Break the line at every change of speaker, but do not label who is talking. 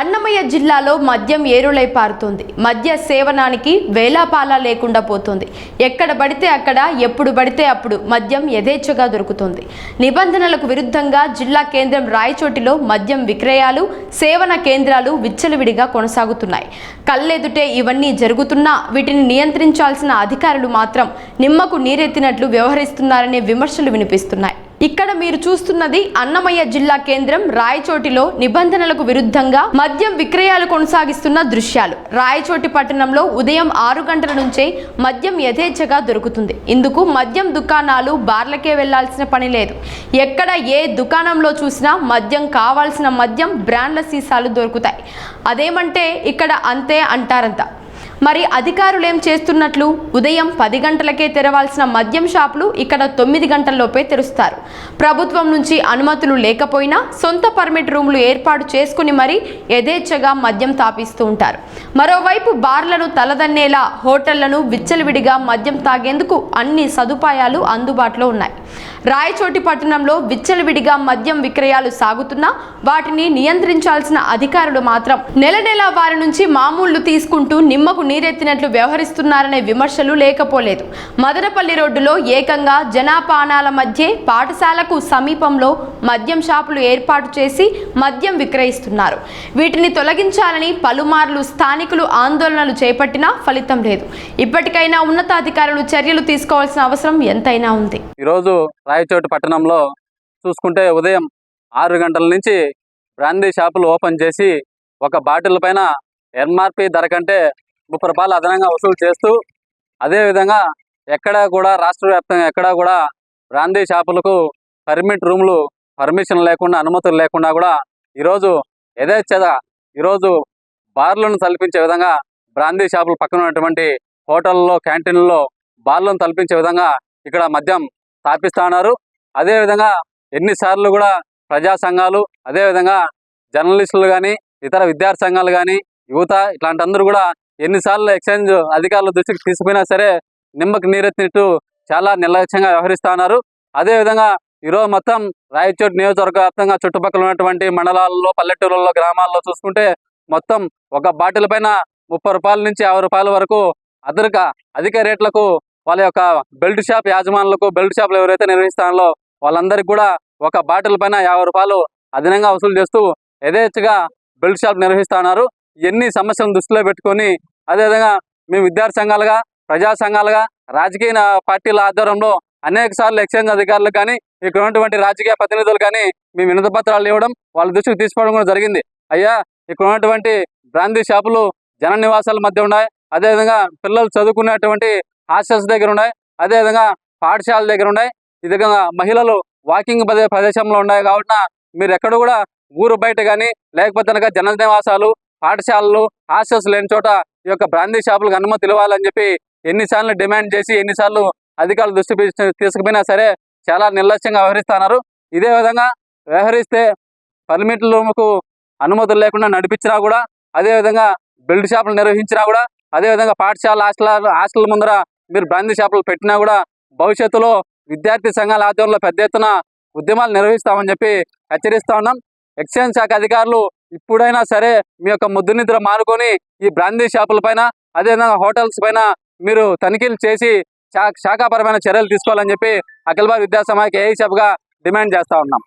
అన్నమయ్య జిల్లాలో మద్యం ఏరులై పారుతుంది. మద్య సేవనానికి వేలాపాలా లేకుండా పోతుంది. ఎక్కడ పడితే అక్కడ ఎప్పుడు పడితే అప్పుడు మద్యం యథేచ్ఛగా దొరుకుతుంది. నిబంధనలకు విరుద్ధంగా జిల్లా కేంద్రం రాయచోటిలో మద్యం విక్రయాలు సేవన కేంద్రాలు విచ్చలవిడిగా కొనసాగుతున్నాయి. కళ్ళెదుటే ఇవన్నీ జరుగుతున్నా వీటిని నియంత్రించాల్సిన అధికారులు మాత్రం నిమ్మకు నీరెత్తినట్లు వ్యవహరిస్తున్నారనే విమర్శలు వినిపిస్తున్నాయి. ఇక్కడ మీరు చూస్తున్నది అన్నమయ్య జిల్లా కేంద్రం రాయచోటిలో నిబంధనలకు విరుద్ధంగా మద్యం విక్రయాలు కొనసాగిస్తున్న దృశ్యాలు. రాయచోటి పట్టణంలో ఉదయం ఆరు గంటల నుంచే మద్యం యథేచ్ఛగా దొరుకుతుంది. ఇందుకు మద్యం దుకాణాలు బార్లకే వెళ్ళాల్సిన పని లేదు. ఎక్కడ ఏ దుకాణంలో చూసినా మద్యం కావాల్సిన మద్యం బ్రాండ్ల సీసాలు దొరుకుతాయి. అదేమంటే ఇక్కడ అంతే అంటారంత మరి అధికారులేం చేస్తున్నట్లు? ఉదయం పది గంటలకే తెరవాల్సిన మద్యం షాపులు ఇక్కడ తొమ్మిది గంటల్లోపే తెరుస్తారు. ప్రభుత్వం నుంచి అనుమతులు లేకపోయినా సొంత పర్మిట్ రూములు ఏర్పాటు చేసుకుని మరీ యథేచ్ఛగా మద్యం తాపిస్తూ ఉంటారు. మరోవైపు బార్లను తలదన్నేలా హోటళ్ళను విచ్చలవిడిగా మద్యం తాగేందుకు అన్ని సదుపాయాలు అందుబాటులో ఉన్నాయి. రాయచోటి పట్టణంలో విచ్చలవిడిగా మద్యం విక్రయాలు సాగుతున్నా వాటిని నియంత్రించాల్సిన అధికారులు మాత్రం నెల నెల వారి నుంచి మామూళ్ళు తీసుకుంటూ నిమ్మకు నీరెత్తినట్లు వ్యవహరిస్తున్నారనే విమర్శలు లేకపోలేదు. మదనపల్లి రోడ్డులో ఏకంగా జనాపానాల మధ్య పాఠశాలకు సమీపంలో మద్యం షాపులు ఏర్పాటు చేసి మద్యం విక్రయిస్తున్నారు. వీటిని తొలగించాలని పలుమార్లు స్థానికులు ఆందోళనలు చేపట్టినా ఫలితం లేదు. ఇప్పటికైనా ఉన్నతాధికారులు చర్యలు తీసుకోవాల్సిన అవసరం ఎంతైనా ఉంది.
ఈరోజు రాయచోటి పట్టణంలో చూసుకుంటే ఉదయం ఆరు గంటల నుంచి బ్రాందీ షాపులు ఓపెన్ చేసి ఒక బాటిల్ పైన ఎంఆర్పి ధర కంటే ముప్పై రూపాయలు అదనంగా వసూలు చేస్తూ అదేవిధంగా ఎక్కడ కూడా రాష్ట్ర వ్యాప్తంగా ఎక్కడ కూడా బ్రాందీ షాపులకు పర్మిట్ రూమ్లు పర్మిషన్ లేకుండా అనుమతులు లేకుండా కూడా ఈరోజు యథేచ్ఛగా ఈరోజు బార్లను తలపించే విధంగా బ్రాందీ షాపులు పక్కన ఉన్నటువంటి హోటల్లో క్యాంటీన్లలో బార్లను తలపించే విధంగా ఇక్కడ మద్యం స్థాపిస్తా ఉన్నారు. అదేవిధంగా ఎన్నిసార్లు కూడా ప్రజా సంఘాలు అదేవిధంగా జర్నలిస్టులు కానీ ఇతర విద్యార్థి సంఘాలు కానీ యువత ఇట్లాంటి అందరూ కూడా ఎన్నిసార్లు ఎక్స్చేంజ్ అధికారుల దృష్టికి తీసుకుపోయినా సరే నిమ్మకి నీరెత్తినట్టు చాలా నిర్లక్ష్యంగా వ్యవహరిస్తా ఉన్నారు. అదేవిధంగా ఈరోజు మొత్తం రాయచోటు నియోజకవర్గ వ్యాప్తంగా చుట్టుపక్కల ఉన్నటువంటి మండలాల్లో పల్లెటూరుల్లో గ్రామాల్లో చూసుకుంటే మొత్తం ఒక బాటిల్ పైన ముప్పై రూపాయల నుంచి యాభై రూపాయల వరకు అదరిక అధిక రేట్లకు వాళ్ళ యొక్క బెల్ట్ షాప్ యాజమానులకు బెల్ట్ షాపులు ఎవరైతే నిర్వహిస్తారో వాళ్ళందరికీ కూడా ఒక బాటిల్ పైన యాభై రూపాయలు అదనంగా వసూలు చేస్తూ యథేచ్ఛగా బెల్ట్ షాప్ నిర్వహిస్తున్నారు ఎన్ని సమస్యలను దృష్టిలో పెట్టుకొని అదేవిధంగా మేము విద్యార్థి సంఘాలుగా ప్రజా సంఘాలుగా రాజకీయ పార్టీల ఆధ్వర్యంలో అనేక సార్లు ఎక్స్చేంజ్ అధికారులు కానీ ఇక్కడ ఉన్నటువంటి రాజకీయ ప్రతినిధులు కానీ మేము వినతపత్రాలు ఇవ్వడం వాళ్ళ దృష్టికి తీసుకోవడం కూడా జరిగింది. అయ్యా ఇక్కడ ఉన్నటువంటి బ్రాందీ షాపులు జన నివాసాల మధ్య ఉన్నాయి. అదేవిధంగా పిల్లలు చదువుకునేటువంటి హాస్టల్స్ దగ్గర ఉన్నాయి. అదేవిధంగా పాఠశాల దగ్గర ఉన్నాయి. ఈ విధంగా మహిళలు వాకింగ్ ప్రదేశంలో ఉన్నాయి కాబట్టి మీరు ఎక్కడ కూడా ఊరు బయట కానీ లేకపోతే కనుక జన నివాసాలు పాఠశాలలు హాస్టల్స్ లేని చోట ఈ యొక్క బ్రాందీ షాపులకు అనుమతి ఇవ్వాలని చెప్పి ఎన్నిసార్లు డిమాండ్ చేసి ఎన్నిసార్లు అధికారులు దృష్టి తీసుకుపోయినా సరే చాలా నిర్లక్ష్యంగా వ్యవహరిస్తున్నారు ఇదే విధంగా వ్యవహరిస్తే పర్మిట్లకు అనుమతులు లేకుండా నడిపించినా కూడా అదేవిధంగా బిల్డ్ షాపులు నిర్వహించినా కూడా అదేవిధంగా పాఠశాల హాస్టల్ హాస్టల్ ముందర మీరు బ్రాందీ షాపులు పెట్టినా కూడా భవిష్యత్తులో విద్యార్థి సంఘాల ఆధ్వర్యంలో పెద్ద ఎత్తున ఉద్యమాలు నిర్వహిస్తామని చెప్పి హెచ్చరిస్తా ఉన్నాం. ఎక్స్చేంజ్ శాఖ అధికారులు ఇప్పుడైనా సరే మీ యొక్క ముద్దు నిద్ర మానుకొని ఈ బ్రాందీ షాపుల పైన అదేవిధంగా హోటల్స్ పైన మీరు తనిఖీలు చేసి శాఖాపరమైన చర్యలు తీసుకోవాలని చెప్పి అఖిల భారత విద్యాసమాఖ్య సమాఖ్య ఏఐసీఎఫ్గా డిమాండ్ చేస్తా ఉన్నాం.